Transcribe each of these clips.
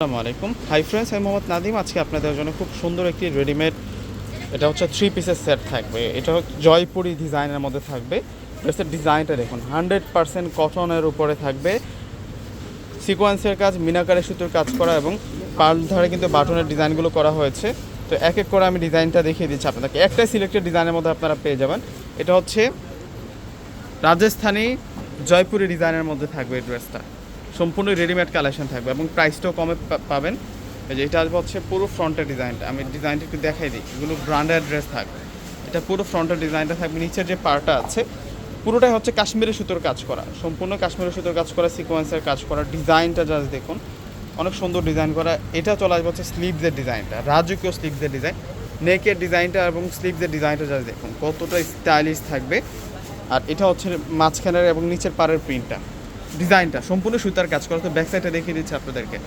আসসালামু আলাইকুম। Hi friends আমি মোহাম্মদ নাদিম আজকে আপনাদের জন্য খুব সুন্দর একটি রেডিমেড এটা হচ্ছে থ্রি পিসের সেট থাকবে। এটা জয়পুরি ডিজাইনের মধ্যে থাকবে। ড্রেসের ডিজাইনটা দেখুন হান্ড্রেড পার্সেন্ট কটনের উপরে থাকবে। সিকোয়েন্সের কাজ মিনাকারে সুতোর কাজ করা এবং পাল ধারে কিন্তু বাটনের ডিজাইনগুলো করা হয়েছে। তো এক এক করে আমি ডিজাইনটা দেখিয়ে দিচ্ছি আপনাদেরকে। একটাই সিলেক্টেড ডিজাইনের মধ্যে আপনারা পেয়ে যাবেন। এটা হচ্ছে রাজস্থানী জয়পুরি ডিজাইনের মধ্যে থাকবে এই ড্রেসটা সম্পূর্ণ রেডিমেড কালেকশন থাকবে এবং প্রাইসটাও কমে পাবেন। যে এটা আসবে হচ্ছে পুরো ফ্রন্টের ডিজাইনটা আমি ডিজাইনটা একটু দেখাই দিই। এগুলো ব্র্যান্ডেড ড্রেস থাকবে। এটা পুরো ফ্রন্টের ডিজাইনটা থাকবে। নিচের যে পার্টটা আছে, পুরোটাই হচ্ছে কাশ্মীরি সুতোর কাজ করা। সম্পূর্ণ কাশ্মীরি সুতোর কাজ করা সিকোয়েন্সের কাজ করা ডিজাইনটা জাস্ট দেখুন। অনেক সুন্দর ডিজাইন করা। এটা চলে আসবে হচ্ছে স্লিভসের ডিজাইনটা রাজকীয় স্লিভসের ডিজাইন নেকের ডিজাইনটা এবং স্লিভসের ডিজাইনটা জাস্ট দেখুন। কতটা স্টাইলিশ থাকবে। আর এটা হচ্ছে মাঝখানের এবং নিচের পাড়ের প্রিন্টটা ডিজাইনটা, সম্পূর্ণ সুতার কাজ করা। তো ব্যাক সাইডটা দেখিয়ে দিচ্ছি আপনাদেরকে।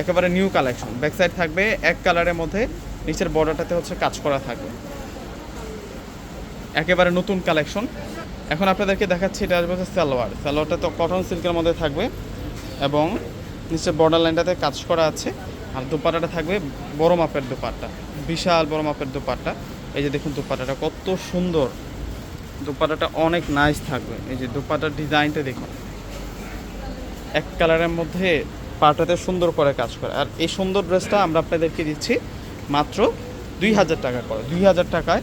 একেবারে নিউ কালেকশন ব্যাক সাইড থাকবে এক কালারের মধ্যে, নিচের বর্ডারটাতে হচ্ছে কাজ করা থাকবে। একেবারে নতুন কালেকশন এখন আপনাদেরকে দেখাচ্ছি, এটা আসবে হচ্ছে সালোয়ার। সালোয়ারটা তো কটন সিল্কের মধ্যে থাকবে এবং নিচের বর্ডার লাইনটাতে কাজ করা আছে। আর দুপাটাটা থাকবে বড় মাপের দুপাট্টা। বিশাল বড় মাপের দুপাট্টা। এই যে দেখুন দুপাট্টাটা, কত সুন্দর। দুপাট্টাটা অনেক নাইস থাকবে। এই যে দুপাটার ডিজাইনটা দেখুন। এক কালারের মধ্যে পাটাতে সুন্দর করে কাজ করে। আর এই সুন্দর ড্রেসটা আমরা আপনাদেরকে দিচ্ছি মাত্র দুই হাজার টাকা করে। দুই হাজার টাকায়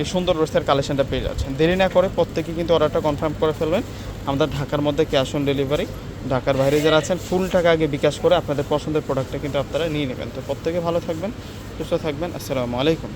এই সুন্দর ড্রেসের কালেকশনটা পেয়ে যাচ্ছেন। দেরি না করে প্রত্যেকে কিন্তু অর্ডারটা কনফার্ম করে ফেলবেন। আমাদের ঢাকার মধ্যে ক্যাশ অন ডেলিভারি। ঢাকার বাইরে যারা আছেন, ফুল টাকা আগে বিকাশ করে আপনাদের পছন্দের প্রোডাক্টটা কিন্তু আপনারা নিয়ে নেবেন। তো প্রত্যেকে ভালো থাকবেন, সুস্থ থাকবেন। আসসালামু আলাইকুম।